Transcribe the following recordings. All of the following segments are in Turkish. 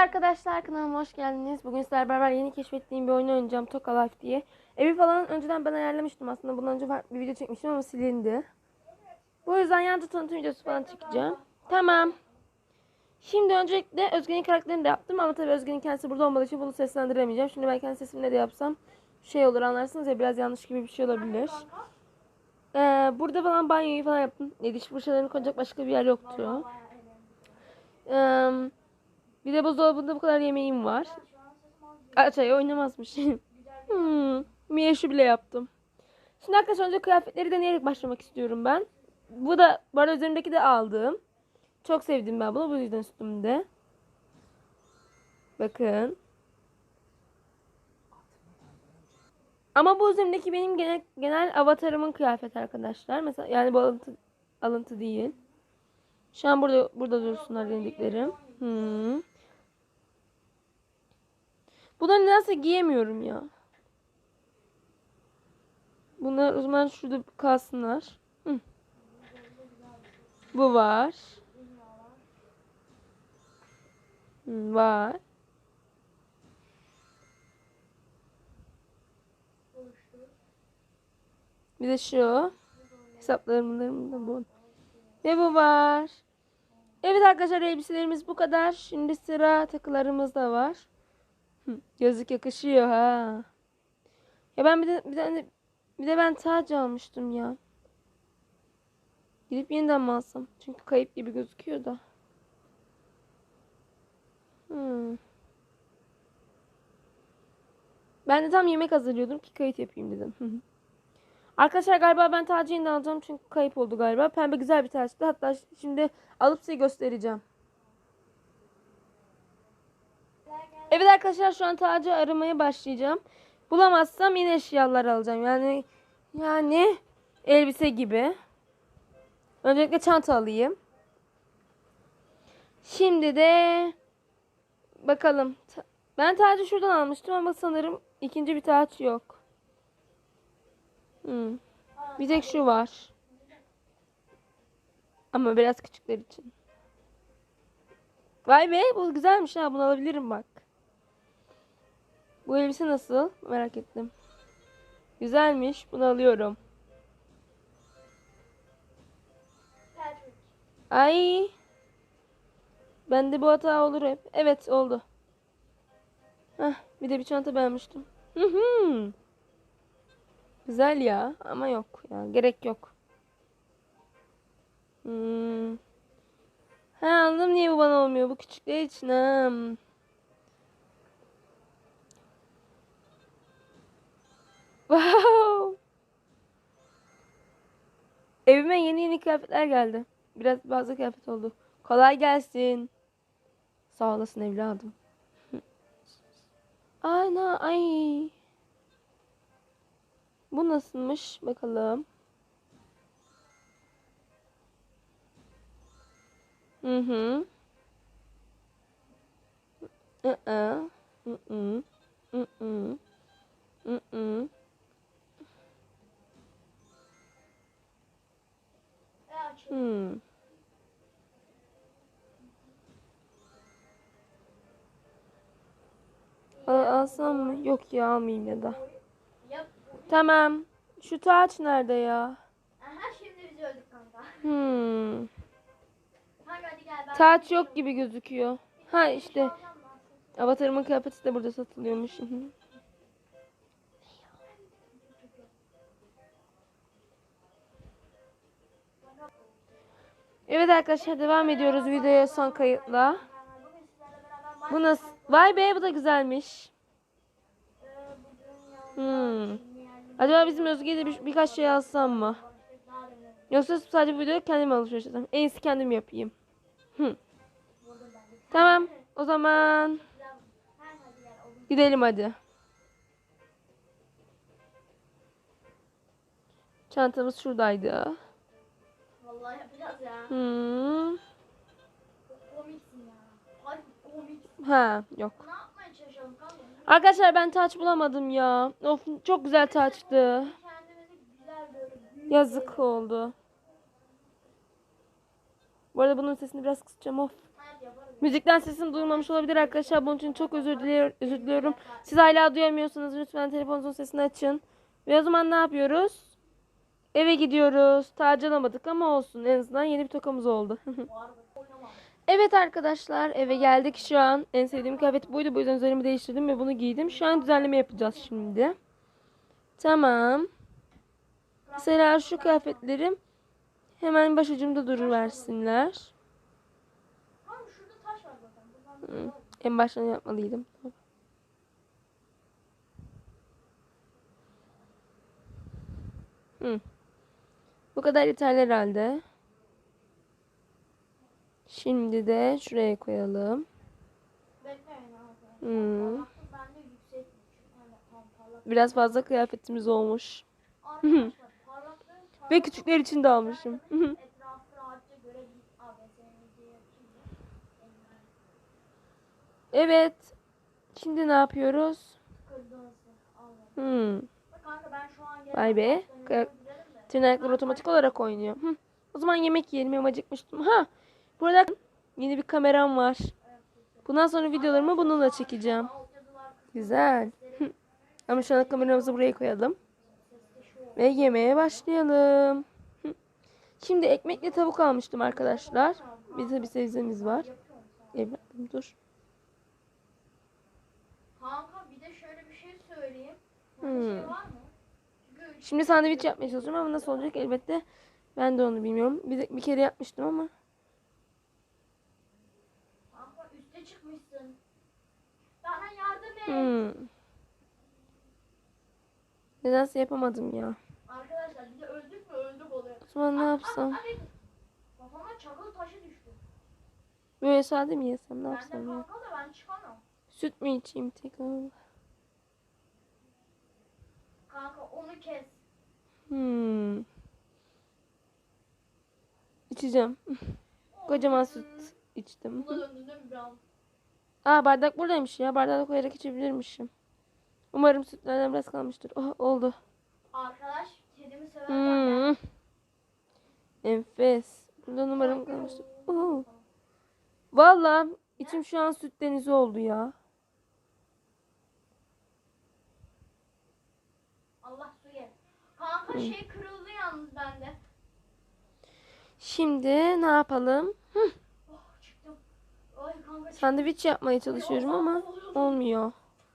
arkadaşlar kanalıma hoş geldiniz. Bugün sizlerle beraber yeni keşfettiğim bir oyunu oynayacağım Toka Life diye. Evi falan önceden ben ayarlamıştım aslında. Bundan önce bir video çekmiştim ama silindi. Bu yüzden yanda tanıtım videosu falan çekeceğim. Tamam. Şimdi öncelikle Özge'nin karakterini de yaptım ama tabii Özge'nin kendisi burada olmadığı için bunu seslendiremeyeceğim. Şimdi ben kendi sesimle de yapsam şey olur anlarsınız ya biraz yanlış gibi bir şey olabilir. Ee, burada falan banyoyu falan yaptım. E, diş fırçalarını koyacak başka bir yer yoktu. Ee, bir de buzdolabında bu kadar yemeğim var. Açay oynamazmış. hmm, Mia şu bile yaptım. Şimdi arkadaşlar önce kıyafetleri deneyerek başlamak istiyorum ben. Bu da bu arada üzerimdeki de aldığım. Çok sevdim ben bunu. Bu yüzden üstümde. Bakın. Ama bu üzerimdeki benim genel, genel avatarımın kıyafeti arkadaşlar. Mesela yani bu alıntı, alıntı değil. Şu an burada burada dursunlar denediklerim. Hmm. Bunları nedense giyemiyorum ya. Bunlar o zaman şurada kalsınlar. Hı. Bu var. Var. Bir de şu. Hesaplarımın da bu. Ve bu var. Evet arkadaşlar elbiselerimiz bu kadar. Şimdi sıra takılarımız da var. Gözlük yakışıyor ha. Ya ben bir de bir tane bir de ben tac almıştım ya. Gidip yeniden mi alsam? Çünkü kayıp gibi gözüküyor da. Hmm. Ben de tam yemek hazırlıyordum ki kayıt yapayım dedim. Arkadaşlar galiba ben tacı yeniden alacağım çünkü kayıp oldu galiba. Pembe güzel bir taçtı. Hatta şimdi alıp size göstereceğim. Evet arkadaşlar şu an tacı aramaya başlayacağım. Bulamazsam yine eşyalar alacağım. Yani yani elbise gibi. Öncelikle çanta alayım. Şimdi de bakalım. Ben tacı şuradan almıştım ama sanırım ikinci bir taç yok. Hmm. Bir tek şu var. Ama biraz küçükler için. Vay be bu güzelmiş ha bunu alabilirim bak. Bu elbise nasıl? Merak ettim. Güzelmiş. Bunu alıyorum. Ay. Bende bu hata olur hep. Evet oldu. Heh, bir de bir çanta beğenmiştim. Hı hı. Güzel ya ama yok ya gerek yok. Hmm. Ha anladım niye bu bana olmuyor. Bu küçükler için ha. Wow. Evime yeni yeni kıyafetler geldi. Biraz bazı kıyafet oldu. Kolay gelsin. Sağ olasın evladım. Ana ay. Bu nasılmış bakalım. Hı hı. Hı hı. Hı hı. Hı hı. Hı hı. Hmm. Al, alsam mı? Yok ya almayayım ya da. Tamam. Şu taç nerede ya? Aha şimdi biz öldük kanka. Hmm. Taç yok gibi gözüküyor. Ha işte. Avatarımın kıyafeti de burada satılıyormuş. Evet arkadaşlar devam ediyoruz videoya son kayıtla. Bu nasıl? Vay be bu da güzelmiş. Hmm. Acaba bizim Özge'ye de bir, birkaç şey alsam mı? Yoksa sadece bu videoda kendim alışveriş etsem. En iyisi kendim yapayım. Hı. Tamam. O zaman gidelim hadi. Çantamız şuradaydı. Vallahi yapacağız ya. Hmm. Komiksin ya. Hadi komik. Ha yok. Ne yapmaya çalışalım kanka? Arkadaşlar ben taç bulamadım ya. Of çok güzel taçtı. Kendimizi güzel böyle büyük. Yazık oldu. Bu arada bunun sesini biraz kısacağım of. Yaparız Müzikten sesim duyulmamış olabilir arkadaşlar. Bunun için çok özür diliyorum. Özür diliyorum. Siz hala duyamıyorsanız lütfen telefonunuzun sesini açın. Ve o zaman ne yapıyoruz? Eve gidiyoruz. Tacı alamadık ama olsun. En azından yeni bir tokamız oldu. evet arkadaşlar eve geldik şu an. En sevdiğim kıyafet buydu. Bu yüzden üzerimi değiştirdim ve bunu giydim. Şu an düzenleme yapacağız şimdi. Tamam. Mesela şu kıyafetlerim hemen başucumda duruversinler. Hı. En baştan yapmalıydım. Hı. Bu kadar yeterli herhalde. Şimdi de şuraya koyalım. Parlak. Biraz fazla kıyafetimiz olmuş. Ve küçükler için de almışım. Evet. Şimdi ne yapıyoruz? Hmm. Bak Kanka ben şu an Vay be. Tırnaklar otomatik olarak oynuyor. Hı. O zaman yemek yiyelim. Hem acıkmıştım. Ha. Burada yeni bir kameram var. Bundan sonra videolarımı bununla çekeceğim. Güzel. Hı. Ama şu an kameramızı buraya koyalım. Ve yemeğe başlayalım. Hı. Şimdi ekmekle tavuk almıştım arkadaşlar. Bir de bir sebzemiz var. Evladım dur. Kanka bir de şöyle bir şey söyleyeyim. Hmm. Hmm. Şey var mı? Şimdi sandviç yapmaya çalışıyorum ama nasıl olacak elbette ben de onu bilmiyorum. Bir, bir kere yapmıştım ama. kanka üste çıkmışsın. Bana yardım et. Hmm. Nedense yapamadım ya. Arkadaşlar bir de öldük mü öldük oluyor. O zaman ne yapsam? Kafama çakıl taşı düştü. Böyle sade mi yesem ne Ben yapsam ya? kanka da ben çıkamam. Süt mü içeyim tekrar? Kanka onu kes. Hmm. İçeceğim. Kocaman süt içtim. Aa bardak buradaymış ya. Bardağa koyarak içebilirmişim. Umarım sütlerden biraz kalmıştır. Oh oldu. Arkadaş kedimi severken Hmm. Enfes. Burada umarım kalmıştır. Oo. Valla içim şu an süt denizi oldu ya. Allah Kanka şey kırıldı yalnız bende. Şimdi ne yapalım? Oh çıktım. Ay kanka. Sandviç yapmaya çalışıyorum ama olmuyor.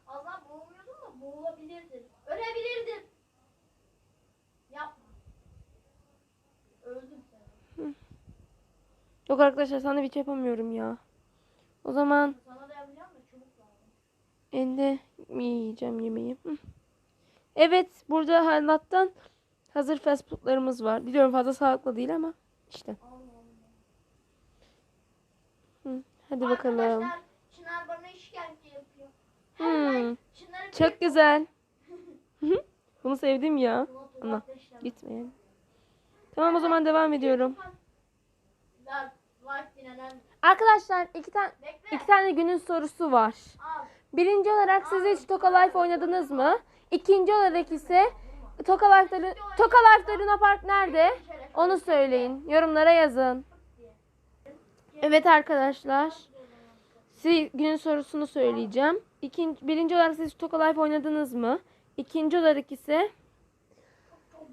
Az daha boğulmuyordum da boğulabilirdin. Ölebilirdin. Yapma. Öldüm sen. Yok arkadaşlar sandviç yapamıyorum ya. O zaman Sana da yapacağım da çubuk lazım. elde mi yiyeceğim yemeği? Hı. Evet burada halattan hazır fast foodlarımız var. Biliyorum fazla sağlıklı değil ama işte. Hı. Hadi bakalım. Arkadaşlar Çınar bana işkence yapıyor. Hmm. Çok güzel. Bunu sevdim ya. Deşleme. Gitmeyelim. Tamam o zaman devam ediyorum. Arkadaşlar iki tane iki tane günün sorusu var. Birinci olarak siz hiç Toka Life oynadınız mı? İkinci olarak ise Toka Life'ları Toka Life'da Luna Park nerede? Onu söyleyin. Yorumlara yazın. Evet arkadaşlar. Size günün sorusunu söyleyeceğim. İkinci, birinci olarak siz Toka Life oynadınız mı? İkinci olarak ise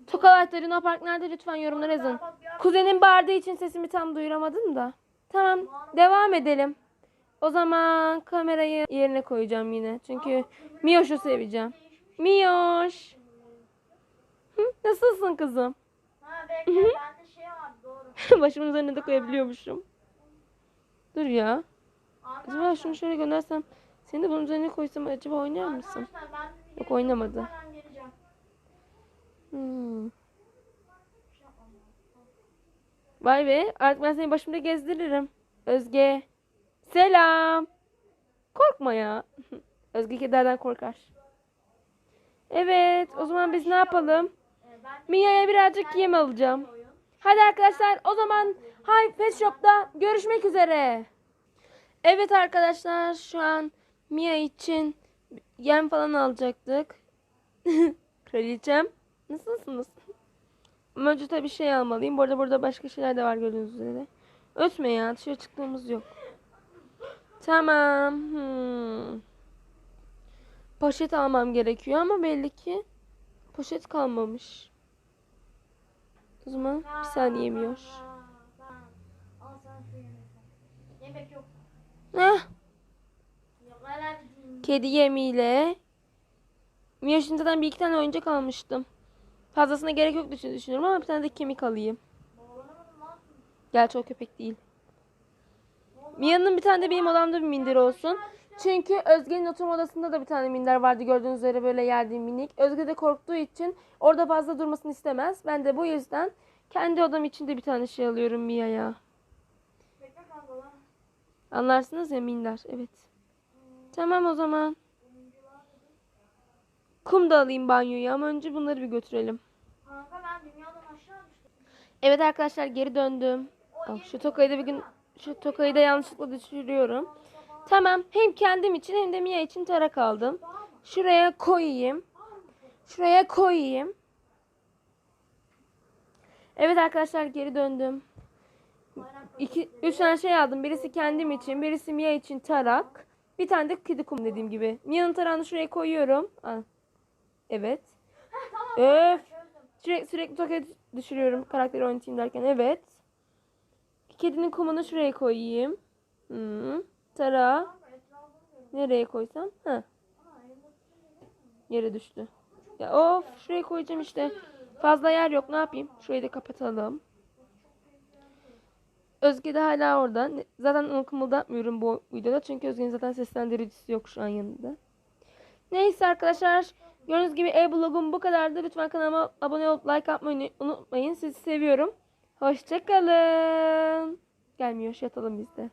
Toka Life'da Luna Park nerede? Lütfen yorumlara yazın. Kuzenim bağırdığı için sesimi tam duyuramadım da. Tamam devam edelim. O zaman kamerayı yerine koyacağım yine. Çünkü Miyoş'u seveceğim. Miyoş. Hı, Nasılsın kızım? Ha bekle bende şey var doğru. Başımın üzerine de koyabiliyormuşum. Dur ya. Acaba şunu şöyle göndersem seni de bunun üzerine koysam acaba oynar mısın? Yok oynamadı. geleceğim. Hmm. Şey. Vay be artık ben seni başımda gezdiririm. Özge. Selam. Korkma ya. Özge kederden korkar. Evet o zaman biz ne yapalım? Ee, Mia'ya birazcık yem alacağım. Hadi arkadaşlar o zaman Hi Pet Shop'ta görüşmek üzere. Evet arkadaşlar şu an Mia için yem falan alacaktık. Kraliçem nasılsınız? Ama önce tabii şey almalıyım. Bu arada burada başka şeyler de var gördüğünüz üzere. Ötme ya dışarı çıktığımız yok. Tamam. Hmm. Poşet almam gerekiyor ama belli ki poşet kalmamış. O zaman bir saniye yemiyor. Yemek. Yok. Bir kedi yemiyle. Zaten bir iki tane oyuncak almıştım. Fazlasına gerek yok düşün- düşünüyorum ama bir tane de kemik alayım. Gerçi o köpek değil. Mia'nın bir tane de benim odamda bir minder olsun. Çünkü Özge'nin oturma odasında da bir tane minder vardı gördüğünüz üzere böyle yerde minik. Özge de korktuğu için orada fazla durmasını istemez. Ben de bu yüzden kendi odam için de bir tane şey alıyorum Mia'ya. Anlarsınız ya minder. Evet. Tamam o zaman. Kum da alayım banyoya ama önce bunları bir götürelim. Kanka ben dünyadan aşağı düştüm. Evet arkadaşlar geri döndüm. Al, şu tokayı da bir gün şu tokayı da yanlışlıkla düşürüyorum. Tamam. Hem kendim için hem de Mia için tarak aldım. Şuraya koyayım. Şuraya koyayım. Evet arkadaşlar geri döndüm. İki, üç tane şey aldım. Birisi kendim için, birisi Mia için tarak. Bir tane de kedi kum dediğim gibi. Mia'nın tarağını şuraya koyuyorum. Aa, Evet. Öf. Sürekli, sürekli tokaya düşürüyorum karakteri oynatayım derken. Evet. Kedinin kumunu şuraya koyayım. Hı. Tarağı. Nereye koysam? Ha. Yere düştü. Ya of şuraya koyacağım işte. Fazla yer yok ne yapayım? Şurayı da kapatalım. Özge de hala orada. Zaten onu kımıldatmıyorum bu videoda. Çünkü Özge'nin zaten seslendiricisi yok şu an yanında. Neyse arkadaşlar. Gördüğünüz gibi ev vlogum bu kadardı. Lütfen kanalıma abone olup like atmayı unutmayın. Sizi seviyorum. Hoşçakalın. Gelmiyor yatalım biz de.